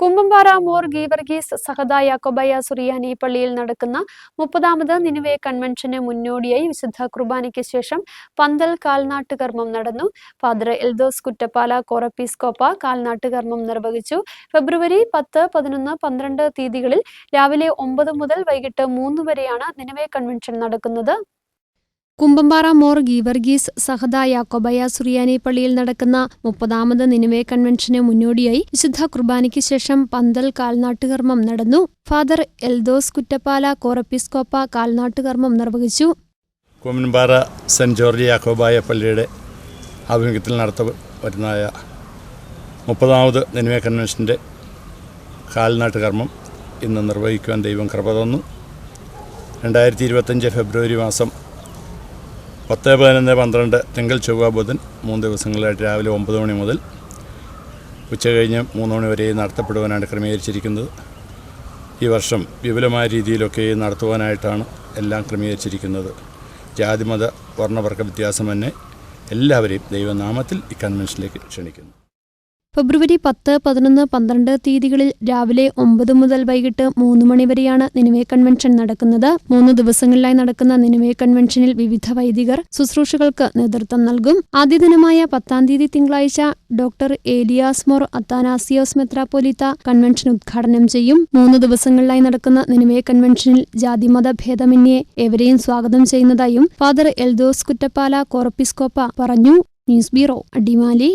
Kumbampara more Geevarghese സഹദ Yakobaya സുറിയാനി പള്ളിയിൽ നടക്കുന്ന മുപ്പതാമത് നിനുവേ കൺവെൻഷന് മുന്നോടിയായി വിശുദ്ധ കുർബാനയ്ക്ക് ശേഷം പന്തൽ കാൽനാട്ട് കർമ്മം നടന്നു. ഫാദർ എൽദോസ് കുറ്റപ്പാല കോറപ്പീസ്കോപ്പ കാൽനാട്ട് കർമ്മം നിർവഹിച്ചു. ഫെബ്രുവരി പത്ത് പതിനൊന്ന് പന്ത്രണ്ട് തീയതികളിൽ രാവിലെ ഒമ്പത് മുതൽ വൈകിട്ട് മൂന്ന് വരെയാണ് നിനുവേ കൺവെൻഷൻ നടക്കുന്നത്. കുമ്പമ്പാറ മോർ ഗീവർഗീസ് സഹദ യാക്കോബയ സുറിയാനി പള്ളിയിൽ നടക്കുന്ന മുപ്പതാമത് നിനിമേ കൺവെൻഷന് മുന്നോടിയായി വിശുദ്ധ കുർബാനയ്ക്ക് ശേഷം പന്തൽ കാൽനാട്ടുകർമ്മം നടന്നു. ഫാദർ എൽദോസ് കുറ്റപ്പാല കോറപ്പിസ്കോപ്പ കാൽനാട്ടുകർമ്മം നിർവഹിച്ചു. കുമ്പമ്പാറ സെന്റ് ജോർജ് യാക്കോബായ പള്ളിയുടെ ആഭിമുഖ്യത്തിൽ നടത്ത വരുന്നതായ മുപ്പതാമത് നിനിമേ കൺവെൻഷന്റെ കാൽനാട്ടുകർമ്മം ഇന്ന് നിർവഹിക്കുവാൻ ദൈവം കൃപ തന്നു. രണ്ടായിരത്തി ഇരുപത്തഞ്ച് ഫെബ്രുവരി മാസം പത്ത് പതിനൊന്ന് പന്ത്രണ്ട് തിങ്കൾ ചൊവ്വ ബുധൻ മൂന്ന് ദിവസങ്ങളിലായിട്ട് രാവിലെ ഒമ്പത് മണി മുതൽ ഉച്ച കഴിഞ്ഞ് മൂന്ന് മണി വരെ നടത്തപ്പെടുവാനാണ് ക്രമീകരിച്ചിരിക്കുന്നത്. ഈ വർഷം വിപുലമായ രീതിയിലൊക്കെ നടത്തുവാനായിട്ടാണ് എല്ലാം ക്രമീകരിച്ചിരിക്കുന്നത്. ജാതിമത വർണവർഗ വ്യത്യാസമന്യേ എല്ലാവരെയും ദൈവനാമത്തിൽ ഈ കൺവെൻഷനിലേക്ക് ക്ഷണിക്കുന്നു. ഫെബ്രുവരി പത്ത് പതിനൊന്ന് പന്ത്രണ്ട് തീയതികളിൽ രാവിലെ ഒമ്പത് മുതൽ വൈകിട്ട് മൂന്ന് മണിവരെയാണ് നിനവേ കൺവെൻഷൻ നടക്കുന്നത്. മൂന്ന് ദിവസങ്ങളിലായി നടക്കുന്ന നിനവേ കൺവെൻഷനിൽ വിവിധ വൈദികർ ശുശ്രൂഷകൾക്ക് നേതൃത്വം നൽകും. ആദ്യ ദിനമായ പത്താം തീയതി തിങ്കളാഴ്ച ഡോക്ടർ ഏലിയാസ് മോർ അത്താനാസിയോസ് മെത്രാപ്പൊലിത്ത കൺവെൻഷൻ ഉദ്ഘാടനം ചെയ്യും. മൂന്ന് ദിവസങ്ങളിലായി നടക്കുന്ന നിനവേ കൺവെൻഷനിൽ ജാതിമത ഭേദമന്യേ എവരെയും സ്വാഗതം ചെയ്യുന്നതായും ഫാദർ എൽദോസ് കുറ്റപ്പാല കോറപ്പിസ്കോപ്പ പറഞ്ഞു. News bureau Adimali.